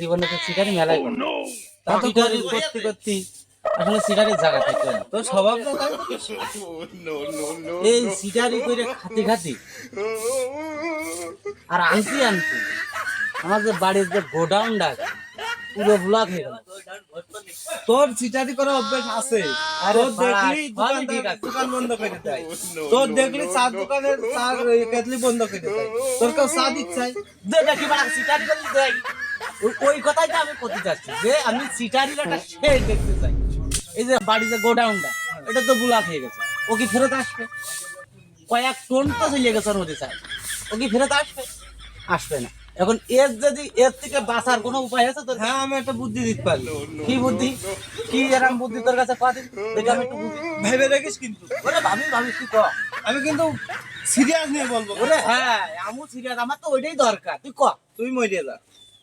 জীবনে তো সিটারি মেলায় করো তা সিটারি করতে করতে আসলে সিটারির জায়গা থাকবে না। তোর স্বভাব তো তাই। এই সিটারি করে খাতি খাতি। আর আনছি আনছি। আমার যে বাড়ির যে গোডাউনটা পুরো ব্লক হয়ে গেল। তোর চিটারি করার অভ্যাস আছে। আরে তোর দেখলি। দোকান বন্ধ করে দেয়। তোর দেখলি চার দোকানের ওই কেটলি বন্ধ করে দেয়। তোর কেউ চা কি বাড়া সিটারি করলে দেয় ওই কথাই তো আমি করতে চাচ্ছি যে আমি সিটারির একটা দেখতে চাই। এই যে গোডাউনটা এটা তো হয়ে গেছে। ও কি ফেরত আসবে? কয়েক টন তো চলে গেছে চাই ও কি ফেরত আসবে? আসবে না। এখন এর যদি এর থেকে বাঁচার কোনো উপায় আছে তো হ্যাঁ আমি একটা বুদ্ধি দিতে পারি। কি বুদ্ধি? কি এরকম বুদ্ধি তোর কাছে পাবি দেখে আমি একটু বুদ্ধি ভেবে দেখিস কিন্তু। ওরে ভাবি ভাবি কি কর? আমি কিন্তু সিরিয়াস নিয়ে বলব। ওরে হ্যাঁ আমু সিরিয়াস আমার তো ওইটাই দরকার। তুই কর তুই মরিয়ে যা।